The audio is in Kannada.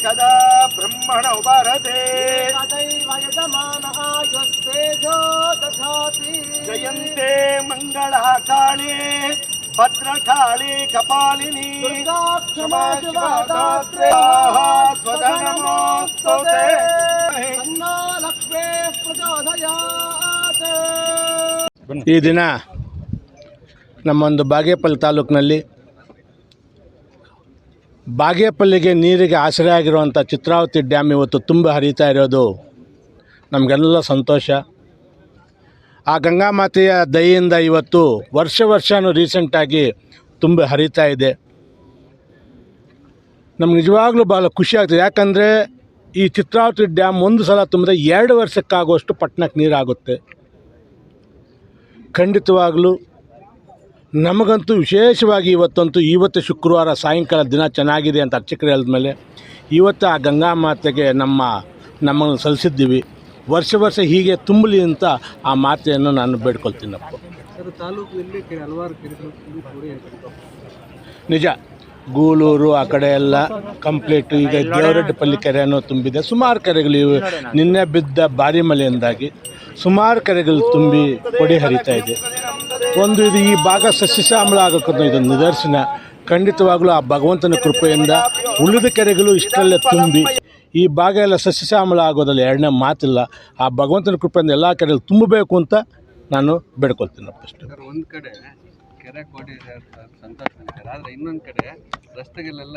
कदा ब्रह्मण उपारते जयन्ते मङ्गला काळे भद्रकाळे कपालिनी क्षमा शिवा दात्रे स्वधनमोस्तुते ಲಕ್ಷ್ಮೇ ಪ್ರಚೋದಯಾತ್ ಈ ದಿನ ನಮ್ಮೊಂದು ಬಾಗೇಪಲ್ಲಿ ತಾಲೂಕಿನಲ್ಲಿ ಬಾಗೇಪಲ್ಲಿಗೆ ನೀರಿಗೆ ಆಶ್ರಯ ಆಗಿರುವಂಥ ಚಿತ್ರಾವತಿ ಡ್ಯಾಮ್ ಇವತ್ತು ತುಂಬ ಹರಿತಾ ಇರೋದು. ನಮಗೆಲ್ಲ ಸಂತೋಷ. ಆ ಗಂಗಾಮಾತೆಯ ದಯೆಯಿಂದ ಇವತ್ತು ವರ್ಷ ವರ್ಷವೂ ರೀಸೆಂಟಾಗಿ ತುಂಬ ಹರಿತಾ ಇದೆ. ನಮ್ಗೆ ನಿಜವಾಗ್ಲೂ ಭಾಳ ಖುಷಿ ಆಗ್ತದೆ. ಯಾಕಂದರೆ ಈ ಚಿತ್ರಾವತಿ ಡ್ಯಾಮ್ ಒಂದು ಸಲ ತುಂಬಿದ್ರೆ ಎರಡು ವರ್ಷಕ್ಕಾಗುವಷ್ಟು ಪಟ್ಟಣಕ್ಕೆ ನೀರಾಗುತ್ತೆ. ಖಂಡಿತವಾಗಲೂ ನಮಗಂತೂ ವಿಶೇಷವಾಗಿ ಇವತ್ತಂತೂ ಇವತ್ತು ಶುಕ್ರವಾರ ಸಾಯಂಕಾಲ ದಿನ ಚೆನ್ನಾಗಿದೆ ಅಂತ ಅರ್ಚಕರು ಹೇಳಿದ್ಮೇಲೆ ಇವತ್ತು ಆ ಗಂಗಾ ಮಾತೆಗೆ ನಮ್ಮ ನಮ್ಮನ್ನು ಸಲ್ಲಿಸಿದ್ದೀವಿ. ವರ್ಷ ವರ್ಷ ಹೀಗೆ ತುಂಬಲಿ ಅಂತ ಆ ಮಾತೆಯನ್ನು ನಾನು ಬೇಡ್ಕೊಳ್ತೀನಪ್ಪ. ನಿಜ ಗೂಳೂರು ಆ ಕಡೆ ಎಲ್ಲ ಕಂಪ್ಲೀಟ್ ಈಗ ದೇವರಡ್ಡಪಲ್ಲಿ ಕೆರೆಯನ್ನು ತುಂಬಿದೆ. ಸುಮಾರು ಕೆರೆಗಳು ಇವೆ. ನಿನ್ನೆ ಬಿದ್ದ ಭಾರಿ ಮಳೆಯಿಂದಾಗಿ ಸುಮಾರು ಕೆರೆಗಳು ತುಂಬಿ ಕೊಡಿ ಹರಿತಾ ಇದೆ ಒಂದು ಇದು ಈ ಭಾಗ ಸಸ್ಯಶ್ಯಾಮಲ ಆಗೋಕ್ಕಂತ ಇದು ನಿದರ್ಶನ. ಖಂಡಿತವಾಗಲೂ ಆ ಭಗವಂತನ ಕೃಪೆಯಿಂದ ಉಳಿದ ಕೆರೆಗಳು ಇಷ್ಟರಲ್ಲೇ ತುಂಬಿ. ಈ ಭಾಗ ಎಲ್ಲ ಸಸ್ಯಶ್ಯಾಮಲ ಆಗೋದಲ್ಲ, ಎರಡನೇ ಮಾತಿಲ್ಲ. ಆ ಭಗವಂತನ ಕೃಪೆಯಿಂದ ಎಲ್ಲ ಕೆರೆಗಳು ತುಂಬಬೇಕು ಅಂತ ನಾನು ಬೇಡ್ಕೊಳ್ತೀನಿ ಫಸ್ಟ್ ಒಂದು ಕಡೆ ಕೆರೆ ಕೋಡಿ ಸಂತೋಷ ಆದರೆ ಇನ್ನೊಂದು ಕಡೆ ರಸ್ತೆಗಳೆಲ್ಲ